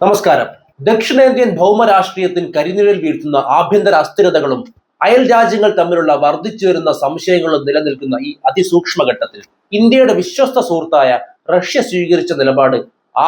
നമസ്കാരം. ദക്ഷിണേന്ത്യൻ ഭൗമരാഷ്ട്രീയത്തിൽ കരിനിഴൽ വീഴ്ത്തുന്ന ആഭ്യന്തര അസ്ഥിരതകളും അയൽ രാജ്യങ്ങൾ തമ്മിലുള്ള വർദ്ധിച്ചു വരുന്ന സംശയങ്ങളും നിലനിൽക്കുന്ന ഈ അതിസൂക്ഷ്മ ഘട്ടത്തിൽ ഇന്ത്യയുടെ വിശ്വസ്ത സുഹൃത്തായ റഷ്യ സ്വീകരിച്ച നിലപാട്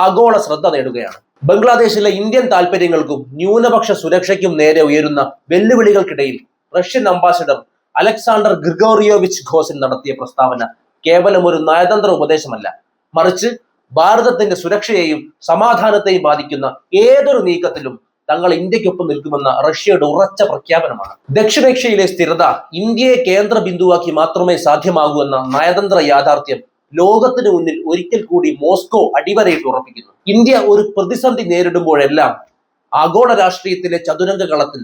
ആഗോള ശ്രദ്ധ നേടുകയാണ്. ബംഗ്ലാദേശിലെ ഇന്ത്യൻ താൽപര്യങ്ങൾക്കും ന്യൂനപക്ഷ സുരക്ഷയ്ക്കും നേരെ ഉയരുന്ന വെല്ലുവിളികൾക്കിടയിൽ Russian ambassador Alexander Grigoryevich Khozin നടത്തിയ പ്രസ്താവന കേവലം ഒരു നയതന്ത്ര ഉപദേശമല്ല. മറിച്ച് ഭാരതത്തിന്റെ സുരക്ഷയെയും സമാധാനത്തെയും ബാധിക്കുന്ന ഏതൊരു നീക്കത്തിലും തങ്ങൾ ഇന്ത്യക്കൊപ്പം നിൽക്കുമെന്ന റഷ്യയുടെ ഉറച്ച പ്രഖ്യാപനമാണ്. ദക്ഷിണേഷ്യയിലെ സ്ഥിരത ഇന്ത്യയെ കേന്ദ്ര ബിന്ദുവാക്കി മാത്രമേ സാധ്യമാകൂ എന്ന നയതന്ത്ര യാഥാർത്ഥ്യം ലോകത്തിന് മുന്നിൽ ഒരിക്കൽ കൂടി മോസ്കോ അടിവരയിട്ട് ഉറപ്പിക്കുന്നു. ഇന്ത്യ ഒരു പ്രതിസന്ധി നേരിടുമ്പോഴെല്ലാം ആഗോള രാഷ്ട്രീയത്തിലെ ചതുരംഗ കളത്തിൽ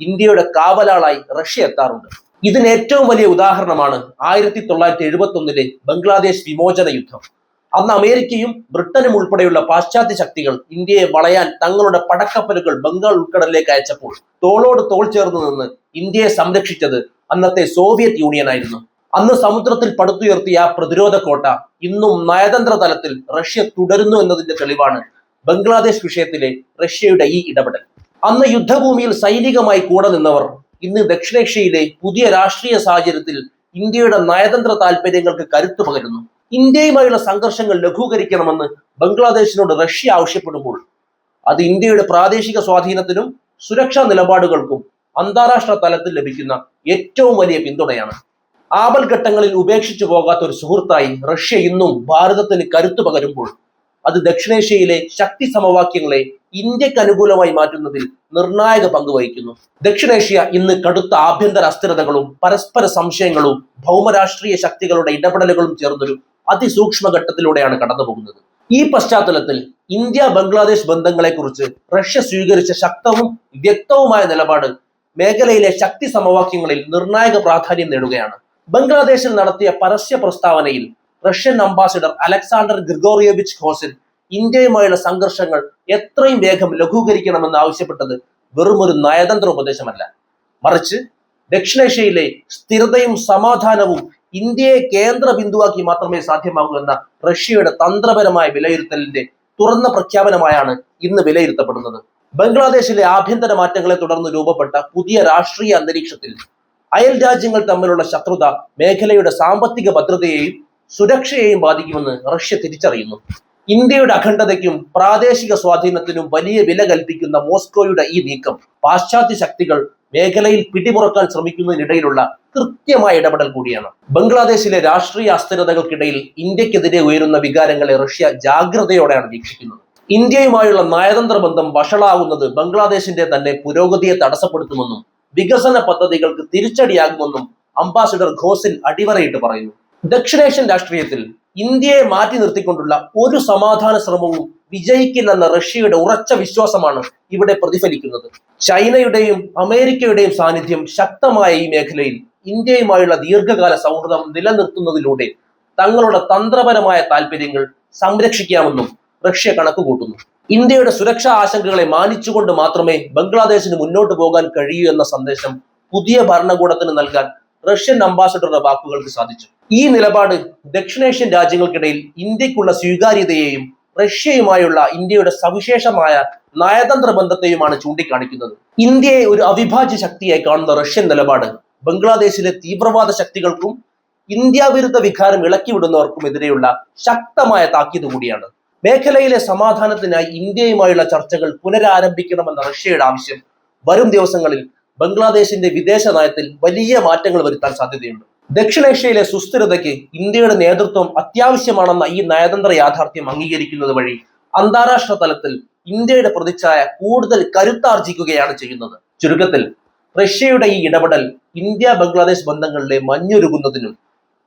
ഇന്ത്യയുടെ കാവലാളായി റഷ്യ എത്താറുണ്ട്. ഇതിന് ഏറ്റവും വലിയ ഉദാഹരണമാണ് ആയിരത്തി തൊള്ളായിരത്തി എഴുപത്തി ഒന്നിലെ ബംഗ്ലാദേശ് വിമോചന യുദ്ധം. അന്ന് അമേരിക്കയും ബ്രിട്ടനും ഉൾപ്പെടെയുള്ള പാശ്ചാത്യ ശക്തികൾ ഇന്ത്യയെ വളയാൻ തങ്ങളുടെ പടക്കപ്പലുകൾ ബംഗാൾ ഉൾക്കടലിലേക്ക് അയച്ചപ്പോൾ തോളോട് തോൾ ചേർന്ന് നിന്ന് ഇന്ത്യയെ സംരക്ഷിച്ചത് അന്നത്തെ സോവിയറ്റ് യൂണിയൻ ആയിരുന്നു. അന്ന് സമുദ്രത്തിൽ പടുത്തുയർത്തിയ ആ പ്രതിരോധ കോട്ട ഇന്നും നയതന്ത്ര തലത്തിൽ റഷ്യ തുടരുന്നു എന്നതിന്റെ തെളിവാണ് ബംഗ്ലാദേശ് വിഷയത്തിലെ റഷ്യയുടെ ഈ ഇടപെടൽ. അന്ന് യുദ്ധഭൂമിയിൽ സൈനികമായി കൂടെ നിന്നവർ ഇന്ന് ദക്ഷിണേഷ്യയിലെ പുതിയ രാഷ്ട്രീയ സാഹചര്യത്തിൽ ഇന്ത്യയുടെ നയതന്ത്ര താൽപര്യങ്ങൾക്ക് കരുത്തു പകരുന്നു. ഇന്ത്യയുമായുള്ള സംഘർഷങ്ങൾ ലഘൂകരിക്കണമെന്ന് ബംഗ്ലാദേശിനോട് റഷ്യ ആവശ്യപ്പെടുമ്പോൾ അത് ഇന്ത്യയുടെ പ്രാദേശിക സ്വാധീനത്തിനും സുരക്ഷാ നിലപാടുകൾക്കും അന്താരാഷ്ട്ര തലത്തിൽ ലഭിക്കുന്ന ഏറ്റവും വലിയ പിന്തുണയാണ്. ആപൽ ഘട്ടങ്ങളിൽ ഉപേക്ഷിച്ചു പോകാത്ത ഒരു സുഹൃത്തായി റഷ്യ ഇന്നും ഭാരതത്തിന് കരുത്തു പകരുമ്പോൾ അത് ദക്ഷിണേഷ്യയിലെ ശക്തി സമവാക്യങ്ങളെ ഇന്ത്യയ്ക്ക് അനുകൂലമായി മാറ്റുന്നതിൽ നിർണായക പങ്ക് വഹിക്കുന്നു. ദക്ഷിണേഷ്യ ഇന്ന് കടുത്ത ആഭ്യന്തര അസ്ഥിരതകളും പരസ്പര സംശയങ്ങളും ഭൗമരാഷ്ട്രീയ ശക്തികളുടെ ഇടപെടലുകളും ചേർന്നൊരു അതിസൂക്ഷ്മ ഘട്ടത്തിലൂടെയാണ് കടന്നു പോകുന്നത് ഈ പശ്ചാത്തലത്തിൽ ഇന്ത്യ ബംഗ്ലാദേശ് ബന്ധങ്ങളെക്കുറിച്ച് റഷ്യ സ്വീകരിച്ച ശക്തവും വ്യക്തവുമായ നിലപാട് മേഖലയിലെ ശക്തി സമവാക്യങ്ങളിൽ നിർണായക പ്രാധാന്യം നേടുകയാണ്. ബംഗ്ലാദേശിൽ നടത്തിയ പരസ്യ പ്രസ്താവനയിൽ Russian ambassador Alexander Grigoryevich Khozin ഇന്ത്യയുമായുള്ള സംഘർഷങ്ങൾ എത്രയും വേഗം ലഘൂകരിക്കണമെന്ന് ആവശ്യപ്പെട്ടത് വെറും ഒരു നയതന്ത്ര ഉപദേശമല്ല. മറിച്ച് ദക്ഷിണേഷ്യയിലെ സ്ഥിരതയും സമാധാനവും ഇന്ത്യയെ കേന്ദ്ര ബിന്ദുവാക്കി മാത്രമേ സാധ്യമാകൂ എന്ന റഷ്യയുടെ തന്ത്രപരമായ വിലയിരുത്തലിന്റെ തുറന്ന പ്രഖ്യാപനമായാണ് ഇന്ന് വിലയിരുത്തപ്പെടുന്നത്. ബംഗ്ലാദേശിലെ ആഭ്യന്തര മാറ്റങ്ങളെ തുടർന്ന് രൂപപ്പെട്ട പുതിയ രാഷ്ട്രീയ അന്തരീക്ഷത്തിൽ അയൽ രാജ്യങ്ങൾ തമ്മിലുള്ള ശത്രുത മേഖലയുടെ സാമ്പത്തിക ഭദ്രതയെയും സുരക്ഷയെയും ബാധിക്കുമെന്ന് റഷ്യ തിരിച്ചറിയുന്നു. ഇന്ത്യയുടെ അഖണ്ഡതയ്ക്കും പ്രാദേശിക സ്വാധീനത്തിനും വലിയ വില കൽപ്പിക്കുന്ന മോസ്കോയുടെ ഈ നീക്കം പാശ്ചാത്യ ശക്തികൾ മേഖലയിൽ പിടിമുറക്കാൻ ശ്രമിക്കുന്നതിനിടയിലുള്ള കൃത്യമായ ഇടപെടൽ കൂടിയാണ്. ബംഗ്ലാദേശിലെ രാഷ്ട്രീയ അസ്ഥിരതകൾക്കിടയിൽ ഇന്ത്യക്കെതിരെ ഉയരുന്ന വികാരങ്ങളെ റഷ്യ ജാഗ്രതയോടെയാണ് വീക്ഷിക്കുന്നത്. ഇന്ത്യയുമായുള്ള നയതന്ത്ര ബന്ധം വഷളാവുന്നത് ബംഗ്ലാദേശിന്റെ തന്നെ പുരോഗതിയെ തടസ്സപ്പെടുത്തുമെന്നും വികസന പദ്ധതികൾക്ക് തിരിച്ചടിയാകുമെന്നും അംബാസിഡർ ഘോസിൻ അടിവരയിട്ട് പറയുന്നു. ദക്ഷിണേഷ്യൻ രാഷ്ട്രീയത്തിൽ ഇന്ത്യയെ മാറ്റി നിർത്തിക്കൊണ്ടുള്ള ഒരു സമാധാന ശ്രമവും വിജയിക്കില്ലെന്ന റഷ്യയുടെ ഉറച്ച വിശ്വാസമാണ് ഇവിടെ പ്രതിഫലിക്കുന്നത്. ചൈനയുടെയും അമേരിക്കയുടെയും സാന്നിധ്യം ശക്തമായ ഈ മേഖലയിൽ ഇന്ത്യയുമായുള്ള ദീർഘകാല സൗഹൃദം നിലനിർത്തുന്നതിലൂടെ തങ്ങളുടെ തന്ത്രപരമായ താല്പര്യങ്ങൾ സംരക്ഷിക്കാമെന്നും റഷ്യ കണക്കുകൂട്ടുന്നു. ഇന്ത്യയുടെ സുരക്ഷാ ആശങ്കകളെ മാനിച്ചുകൊണ്ട് മാത്രമേ ബംഗ്ലാദേശിന് മുന്നോട്ട് പോകാൻ കഴിയൂ എന്ന സന്ദേശം പുതിയ ഭരണകൂടത്തിന് നൽകാൻ റഷ്യൻ അംബാസഡറുടെ വാക്കുകൾക്ക് സാധിച്ചു. ഈ നിലപാട് ദക്ഷിണേഷ്യൻ രാജ്യങ്ങൾക്കിടയിൽ ഇന്ത്യക്കുള്ള സ്വീകാര്യതയെയും റഷ്യയുമായുള്ള ഇന്ത്യയുടെ സവിശേഷമായ നയതന്ത്ര ബന്ധത്തെയുമാണ് ചൂണ്ടിക്കാണിക്കുന്നത്. ഇന്ത്യയെ ഒരു അവിഭാജ്യ ശക്തിയായി കാണുന്ന റഷ്യൻ നിലപാട് ബംഗ്ലാദേശിലെ തീവ്രവാദ ശക്തികൾക്കും ഇന്ത്യ വിരുദ്ധ വികാരം ഇളക്കിവിടുന്നവർക്കും എതിരെയുള്ള ശക്തമായ താക്കീത് കൂടിയാണ്. മേഖലയിലെ സമാധാനത്തിനായി ഇന്ത്യയുമായുള്ള ചർച്ചകൾ പുനരാരംഭിക്കണമെന്ന റഷ്യയുടെ ആവശ്യം വരും ദിവസങ്ങളിൽ ബംഗ്ലാദേശിന്റെ വിദേശ നയത്തിൽ വലിയ മാറ്റങ്ങൾ വരുത്താൻ സാധ്യതയുണ്ട്. ദക്ഷിണേഷ്യയിലെ സുസ്ഥിരതയ്ക്ക് ഇന്ത്യയുടെ നേതൃത്വം അത്യാവശ്യമാണെന്ന ഈ നയതന്ത്ര യാഥാർത്ഥ്യം അംഗീകരിക്കുന്നത് വഴി അന്താരാഷ്ട്ര തലത്തിൽ ഇന്ത്യയുടെ പ്രതിച്ഛായ കൂടുതൽ കരുത്താർജിക്കുകയാണ് ചെയ്യുന്നത്. ചുരുക്കത്തിൽ റഷ്യയുടെ ഈ ഇടപെടൽ ഇന്ത്യ ബംഗ്ലാദേശ് ബന്ധങ്ങളിലെ മഞ്ഞുരുകുന്നതിനും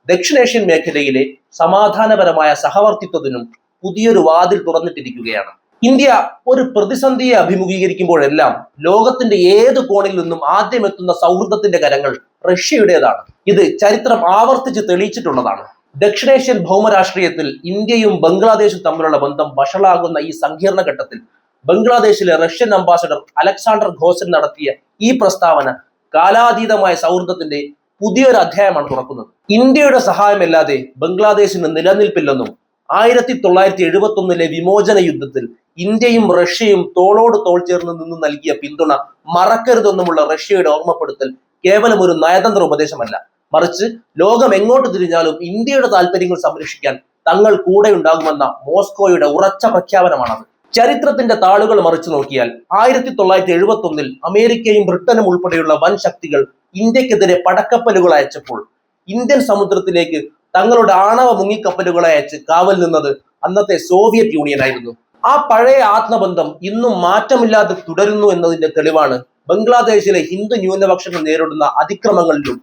ദക്ഷിണേഷ്യൻ മേഖലയിലെ സമാധാനപരമായ സഹവർത്തിത്വത്തിനും പുതിയൊരു വാതിൽ തുറന്നിട്ടിരിക്കുകയാണ്. ഇന്ത്യ ഒരു പ്രതിസന്ധിയെ അഭിമുഖീകരിക്കുമ്പോഴെല്ലാം ലോകത്തിന്റെ ഏത് കോണിൽ നിന്നും ആദ്യം എത്തുന്ന സൗഹൃദത്തിന്റെ കരങ്ങൾ റഷ്യയുടേതാണ്. ഇത് ചരിത്രം ആവർത്തിച്ച് തെളിയിച്ചിട്ടുള്ളതാണ്. ദക്ഷിണേഷ്യൻ ഭൗമരാഷ്ട്രീയത്തിൽ ഇന്ത്യയും ബംഗ്ലാദേശും തമ്മിലുള്ള ബന്ധം വഷളാകുന്ന ഈ സങ്കീർണ ഘട്ടത്തിൽ ബംഗ്ലാദേശിലെ റഷ്യൻ അംബാസഡർ അലക്സാണ്ടർ ഘോസൻ നടത്തിയ ഈ പ്രസ്താവന കാലാതീതമായ സൗഹൃദത്തിന്റെ പുതിയൊരു അധ്യായമാണ് തുറക്കുന്നത്. ഇന്ത്യയുടെ സഹായമില്ലാതെ ബംഗ്ലാദേശിന് നിലനിൽപ്പില്ലെന്നും ആയിരത്തി തൊള്ളായിരത്തി എഴുപത്തി ഒന്നിലെ വിമോചന യുദ്ധത്തിൽ ഇന്ത്യയും റഷ്യയും തോളോട് തോൾ ചേർന്ന് നിന്ന് നൽകിയ പിന്തുണ മറക്കരുതെന്നുമുള്ള റഷ്യയുടെ ഓർമ്മപ്പെടുത്തൽ കേവലം ഒരു നയതന്ത്ര ഉപദേശമല്ല. മറിച്ച് ലോകം എങ്ങോട്ട് തിരിഞ്ഞാലും ഇന്ത്യയുടെ താല്പര്യങ്ങൾ സംരക്ഷിക്കാൻ തങ്ങൾ കൂടെ ഉണ്ടാകുമെന്ന മോസ്കോയുടെ ഉറച്ച പ്രഖ്യാപനമാണത്. ചരിത്രത്തിന്റെ താളുകൾ മറിച്ചു നോക്കിയാൽ ആയിരത്തി തൊള്ളായിരത്തി എഴുപത്തി ഒന്നിൽ അമേരിക്കയും ബ്രിട്ടനും ഉൾപ്പെടെയുള്ള വൻ ശക്തികൾ ഇന്ത്യക്കെതിരെ പടക്കപ്പലുകൾ അയച്ചപ്പോൾ ഇന്ത്യൻ സമുദ്രത്തിലേക്ക് തങ്ങളുടെ ആണവ മുങ്ങിക്കപ്പലുകളെ അയച്ച് കാവൽ നിന്നത് അന്നത്തെ സോവിയറ്റ് യൂണിയൻ ആയിരുന്നു ആ പഴയ ആത്മബന്ധം ഇന്നും മാറ്റമില്ലാതെ തുടരുന്നു എന്നതിന്റെ തെളിവാണ് ബംഗ്ലാദേശിലെ ഹിന്ദു ന്യൂനപക്ഷങ്ങൾ നേരിടുന്ന അതിക്രമങ്ങളിലും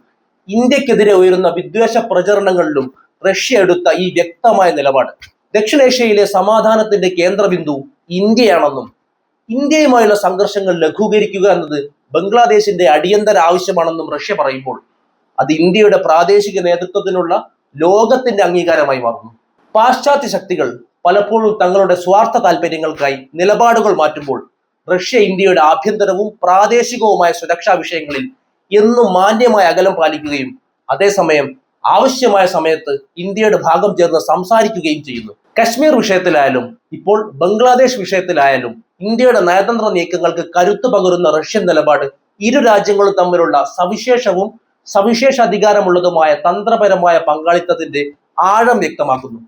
ഇന്ത്യക്കെതിരെ ഉയരുന്ന വിദ്വേഷ പ്രചരണങ്ങളിലും റഷ്യ എടുത്ത ഈ വ്യക്തമായ നിലപാട്. ദക്ഷിണേഷ്യയിലെ സമാധാനത്തിന്റെ കേന്ദ്രബിന്ദു ഇന്ത്യയാണെന്നും ഇന്ത്യയുമായുള്ള സംഘർഷങ്ങൾ ലഘൂകരിക്കുക എന്നത് ബംഗ്ലാദേശിന്റെ അടിയന്തര ആവശ്യമാണെന്നും റഷ്യ പറയുമ്പോൾ അത് ഇന്ത്യയുടെ പ്രാദേശിക നേതൃത്വത്തിനുള്ള ലോകത്തിന്റെ അംഗീകാരമായി മാറുന്നു. പാശ്ചാത്യ ശക്തികൾ പലപ്പോഴും തങ്ങളുടെ സ്വാർത്ഥ താല്പര്യങ്ങൾക്കായി നിലപാടുകൾ മാറ്റുമ്പോൾ റഷ്യ ഇന്ത്യയുടെ ആഭ്യന്തരവും പ്രാദേശികവുമായ സുരക്ഷാ വിഷയങ്ങളിൽ എന്നും മാന്യമായ അകലം പാലിക്കുകയും അതേസമയം ആവശ്യമായ സമയത്ത് ഇന്ത്യയുടെ ഭാഗം ചേർന്ന് സംസാരിക്കുകയും ചെയ്യുന്നു. കശ്മീർ വിഷയത്തിലായാലും ഇപ്പോൾ ബംഗ്ലാദേശ് വിഷയത്തിലായാലും ഇന്ത്യയുടെ നയതന്ത്ര നീക്കങ്ങൾക്ക് കരുത്തു പകരുന്ന റഷ്യൻ നിലപാട് ഇരു രാജ്യങ്ങളും തമ്മിലുള്ള സവിശേഷവും സവിശേഷ അധികാരമുള്ളതുമായ തന്ത്രപരമായ പങ്കാളിത്തത്തിന്റെ ആഴം വ്യക്തമാക്കുന്നു.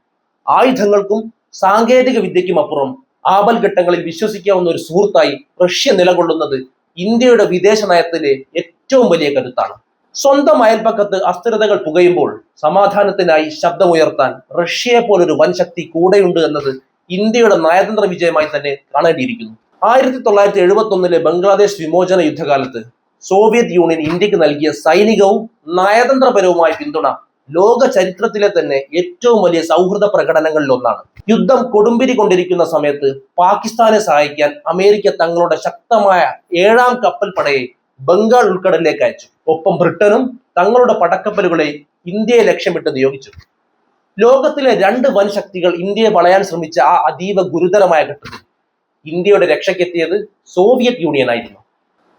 ആയുധങ്ങൾക്കും സാങ്കേതിക വിദ്യയ്ക്കും അപ്പുറം ആപൽഘട്ടങ്ങളിൽ വിശ്വസിക്കാവുന്ന ഒരു സുഹൃത്തായി റഷ്യ നിലകൊള്ളുന്നത് ഇന്ത്യയുടെ വിദേശ നയത്തിലെ ഏറ്റവും വലിയ കരുത്താണ്. സ്വന്തം അയൽപ്പക്കത്ത് അസ്ഥിരതകൾ പുകയുമ്പോൾ സമാധാനത്തിനായി ശബ്ദമുയർത്താൻ റഷ്യയെ പോലൊരു വൻ ശക്തി കൂടെയുണ്ട് എന്നത് ഇന്ത്യയുടെ നയതന്ത്ര വിജയമായി തന്നെ കാണേണ്ടിയിരിക്കുന്നു. ആയിരത്തി തൊള്ളായിരത്തി എഴുപത്തി ഒന്നിലെ ബംഗ്ലാദേശ് വിമോചന യുദ്ധകാലത്ത് സോവിയറ്റ് യൂണിയൻ ഇന്ത്യയ്ക്ക് നൽകിയ സൈനികവും നയതന്ത്രപരവുമായ പിന്തുണ ലോക ചരിത്രത്തിലെ തന്നെ ഏറ്റവും വലിയ സൗഹൃദ പ്രകടനങ്ങളിൽ ഒന്നാണ്. യുദ്ധം കൊടുമ്പിരി കൊണ്ടിരിക്കുന്ന സമയത്ത് പാകിസ്ഥാനെ സഹായിക്കാൻ അമേരിക്ക തങ്ങളുടെ ശക്തമായ ഏഴാം കപ്പൽ പടയെ ബംഗാൾ ഉൾക്കടലിലേക്ക് അയച്ചു. ഒപ്പം ബ്രിട്ടനും തങ്ങളുടെ പടക്കപ്പലുകളെ ഇന്ത്യയെ ലക്ഷ്യമിട്ട് നിയോഗിച്ചു. ലോകത്തിലെ രണ്ട് വൻ ശക്തികൾ ഇന്ത്യയെ വളയാൻ ശ്രമിച്ച ആ അതീവ ഗുരുതരമായ ഘട്ടത്തിൽ ഇന്ത്യയുടെ രക്ഷയ്ക്കെത്തിയത് സോവിയറ്റ് യൂണിയൻ ആയിരുന്നു.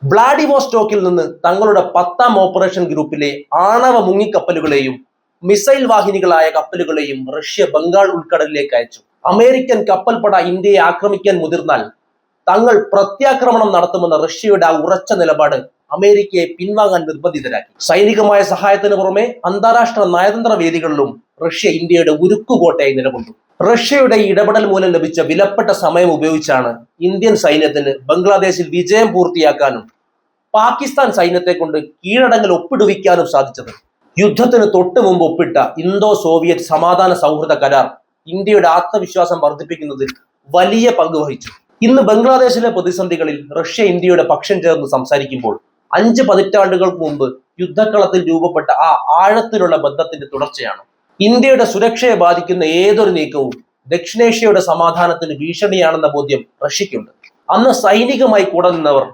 വ്ളാഡിവോസ്റ്റോക്കിൽ നിന്ന് തങ്ങളുടെ പത്താം ഓപ്പറേഷൻ ഗ്രൂപ്പിലെ ആണവ മുങ്ങിക്കപ്പലുകളെയും മിസൈൽ വാഹിനികളായ കപ്പലുകളെയും റഷ്യ ബംഗാൾ ഉൾക്കടലിലേക്ക് അയച്ചു. അമേരിക്കൻ കപ്പൽപ്പട ഇന്ത്യയെ ആക്രമിക്കാൻ മുതിർന്നാൽ തങ്ങൾ പ്രത്യാക്രമണം നടത്തുമെന്ന റഷ്യയുടെ ആ ഉറച്ച നിലപാട് അമേരിക്കയെ പിൻവാങ്ങാൻ നിർബന്ധിതരാക്കി. സൈനികമായ സഹായത്തിന് പുറമെ അന്താരാഷ്ട്ര നയതന്ത്ര വേദികളിലും റഷ്യ ഇന്ത്യയുടെ ഉരുക്കുകോട്ടയായി നിലകൊണ്ടു. റഷ്യയുടെ ഇടപെടൽ മൂലം ലഭിച്ച വിലപ്പെട്ട സമയം ഉപയോഗിച്ചാണ് ഇന്ത്യൻ സൈന്യത്തിന് ബംഗ്ലാദേശിൽ വിജയം പൂർത്തിയാക്കാനും പാകിസ്ഥാൻ സൈന്യത്തെ കൊണ്ട് കീഴടങ്ങൽ ഒപ്പിടുവിക്കാനും സാധിച്ചത്. യുദ്ധത്തിന് തൊട്ടു മുമ്പ് ഒപ്പിട്ട ഇന്തോ സോവിയറ്റ് സമാധാന സൗഹൃദ കരാർ ഇന്ത്യയുടെ ആത്മവിശ്വാസം വർദ്ധിപ്പിക്കുന്നതിൽ വലിയ പങ്ക് വഹിച്ചു. ഇന്ന് ബംഗ്ലാദേശിലെ പ്രതിസന്ധികളിൽ റഷ്യ ഇന്ത്യയുടെ പക്ഷം ചേർന്ന് സംസാരിക്കുമ്പോൾ അഞ്ച് പതിറ്റാണ്ടുകൾക്ക് മുമ്പ് യുദ്ധക്കളത്തിൽ രൂപപ്പെട്ട ആ ആഴത്തിലുള്ള ബന്ധത്തിന്റെ തുടർച്ചയാണ്. ഇന്ത്യയുടെ സുരക്ഷയെ ബാധിക്കുന്ന ഏതൊരു നീക്കവും ദക്ഷിണേഷ്യയുടെ സമാധാനത്തിന് ഭീഷണിയാണെന്ന ബോധ്യം റഷ്യയ്ക്കുണ്ട്. അന്ന് സൈനികമായി കൂടെ നിന്നവർ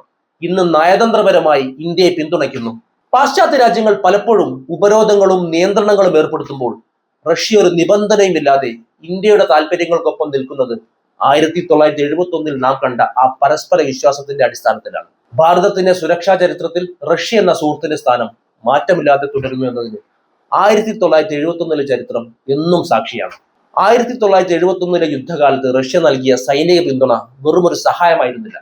ഇന്ന് നയതന്ത്രപരമായി ഇന്ത്യയെ പിന്തുണയ്ക്കുന്നു. പാശ്ചാത്യ രാജ്യങ്ങൾ പലപ്പോഴും ഉപരോധങ്ങളും നിയന്ത്രണങ്ങളും ഏർപ്പെടുത്തുമ്പോൾ റഷ്യ ഒരു നിബന്ധനയുമില്ലാതെ ഇന്ത്യയുടെ താല്പര്യങ്ങൾക്കൊപ്പം നിൽക്കുന്നത് ആയിരത്തി തൊള്ളായിരത്തി എഴുപത്തി ഒന്നിൽ നാം കണ്ട ആ പരസ്പര വിശ്വാസത്തിന്റെ അടിസ്ഥാനത്തിലാണ്. ഭാരതത്തിന്റെ സുരക്ഷാ ചരിത്രത്തിൽ റഷ്യ എന്ന സുഹൃത്തിന്റെ സ്ഥാനം മാറ്റമില്ലാതെ തുടരുന്നു എന്നതിന് ആയിരത്തി തൊള്ളായിരത്തി എഴുപത്തി ഒന്നിലെ ചരിത്രം എന്നും സാക്ഷിയാണ്. ആയിരത്തി തൊള്ളായിരത്തി എഴുപത്തി ഒന്നിലെ യുദ്ധകാലത്ത് റഷ്യ നൽകിയ സൈനിക പിന്തുണ വെറുമൊരു സഹായമായിരുന്നില്ല.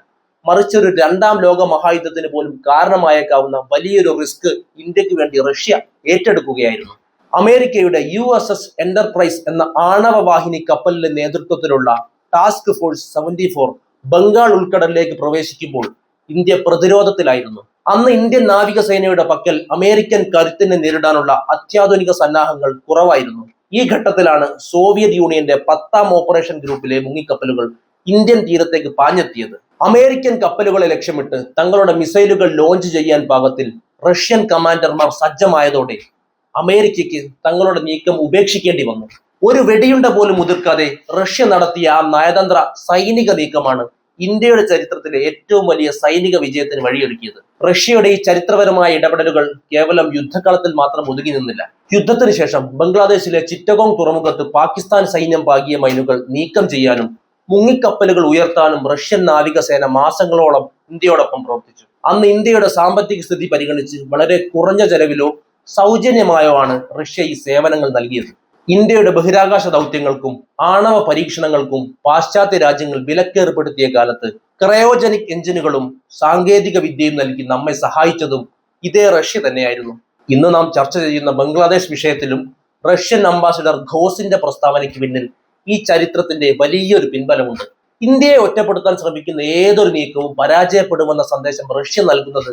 മറിച്ച് ഒരു രണ്ടാം ലോക മഹായുദ്ധത്തിന് പോലും കാരണമായേക്കാവുന്ന വലിയൊരു റിസ്ക് ഇന്ത്യയ്ക്ക് വേണ്ടി റഷ്യ ഏറ്റെടുക്കുകയായിരുന്നു. അമേരിക്കയുടെ യു എസ് എസ് എന്റർപ്രൈസ് എന്ന ആണവ വാഹിനി കപ്പലിന്റെ നേതൃത്വത്തിലുള്ള task force seventy four Bengal ഉൾക്കടലിലേക്ക് പ്രവേശിക്കുമ്പോൾ ഇന്ത്യ പ്രതിരോധത്തിലായിരുന്നു. അന്ന് ഇന്ത്യൻ നാവികസേനയുടെ പക്കൽ അമേരിക്കൻ കരുത്തിനെ നേരിടാനുള്ള അത്യാധുനിക സന്നാഹങ്ങൾ കുറവായിരുന്നു. ഈ ഘട്ടത്തിലാണ് സോവിയറ്റ് യൂണിയന്റെ പത്താം ഓപ്പറേഷൻ ഗ്രൂപ്പിലെ മുങ്ങിക്കപ്പലുകൾ ഇന്ത്യൻ തീരത്തേക്ക് പാഞ്ഞെത്തിയത്. അമേരിക്കൻ കപ്പലുകളെ ലക്ഷ്യമിട്ട് തങ്ങളുടെ മിസൈലുകൾ ലോഞ്ച് ചെയ്യാൻ പാകത്തിൽ റഷ്യൻ കമാൻഡർമാർ സജ്ജമായതോടെ അമേരിക്കയ്ക്ക് തങ്ങളുടെ നീക്കം ഉപേക്ഷിക്കേണ്ടി വന്നു. ഒരു വെടിയുണ്ട പോലും ഉതിർക്കാതെ റഷ്യ നടത്തിയ ആ നയതന്ത്ര സൈനിക നീക്കമാണ് ഇന്ത്യയുടെ ചരിത്രത്തിലെ ഏറ്റവും വലിയ സൈനിക വിജയത്തിന് വഴിയൊരുക്കിയത്. റഷ്യയുടെ ഈ ചരിത്രപരമായ ഇടപെടലുകൾ കേവലം യുദ്ധക്കളത്തിൽ മാത്രം ഒതുങ്ങി നിന്നില്ല. യുദ്ധത്തിന് ശേഷം ബംഗ്ലാദേശിലെ ചിറ്റഗോങ് തുറമുഖത്ത് പാകിസ്ഥാൻ സൈന്യം പാകിയ മൈനുകൾ നീക്കം ചെയ്യാനും മുങ്ങിക്കപ്പലുകൾ ഉയർത്താനും റഷ്യൻ നാവികസേന മാസങ്ങളോളം ഇന്ത്യയോടൊപ്പം പ്രവർത്തിച്ചു. അന്ന് ഇന്ത്യയുടെ സാമ്പത്തിക സ്ഥിതി പരിഗണിച്ച് വളരെ കുറഞ്ഞ ചെലവിലോ സൗജന്യമായോ ആണ് റഷ്യ ഈ സേവനങ്ങൾ നൽകിയത്. ഇന്ത്യയുടെ ബഹിരാകാശ ദൗത്യങ്ങൾക്കും ആണവ പരീക്ഷണങ്ങൾക്കും പാശ്ചാത്യ രാജ്യങ്ങൾ വിലക്കേർപ്പെടുത്തിയ കാലത്ത് ക്രയോജനിക് എഞ്ചിനുകളും സാങ്കേതിക വിദ്യയും നൽകി നമ്മെ സഹായിച്ചതും ഇതേ റഷ്യ തന്നെയായിരുന്നു. ഇന്ന് നാം ചർച്ച ചെയ്യുന്ന ബംഗ്ലാദേശ് വിഷയത്തിലും റഷ്യൻ അംബാസിഡർ ഘോസിന്റെ പ്രസ്താവനയ്ക്ക് പിന്നിൽ ഈ ചരിത്രത്തിന്റെ വലിയൊരു പിൻബലമുണ്ട്. ഇന്ത്യയെ ഒറ്റപ്പെടുത്താൻ ശ്രമിക്കുന്ന ഏതൊരു നീക്കവും പരാജയപ്പെടുമെന്ന സന്ദേശം റഷ്യ നൽകുന്നത്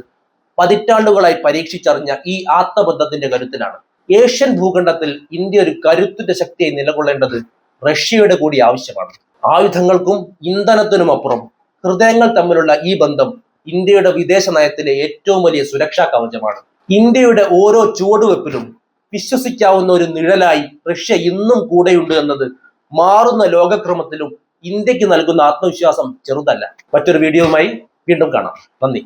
പതിറ്റാണ്ടുകളായി പരീക്ഷിച്ചറിഞ്ഞ ഈ ആത്മബന്ധത്തിന്റെ കരുത്തിലാണ്. ഏഷ്യൻ ഭൂഖണ്ഡത്തിൽ ഇന്ത്യ ഒരു കരുത്തിന്റെ ശക്തിയായി നിലകൊള്ളേണ്ടത് റഷ്യയുടെ കൂടി ആവശ്യമാണ്. ആയുധങ്ങൾക്കും ഇന്ധനത്തിനും അപ്പുറം ഹൃദയങ്ങൾ തമ്മിലുള്ള ഈ ബന്ധം ഇന്ത്യയുടെ വിദേശ നയത്തിലെ ഏറ്റവും വലിയ സുരക്ഷാ കവചമാണ്. ഇന്ത്യയുടെ ഓരോ ചുവടുവെപ്പിലും വിശ്വസിക്കാവുന്ന ഒരു നിഴലായി റഷ്യ ഇന്നും കൂടെയുണ്ട് എന്നത് മാറുന്ന ലോകക്രമത്തിലും ഇന്ത്യയ്ക്ക് നൽകുന്ന ആത്മവിശ്വാസം ചെറുതല്ല. മറ്റൊരു വീഡിയോയുമായി വീണ്ടും കാണാം. നന്ദി.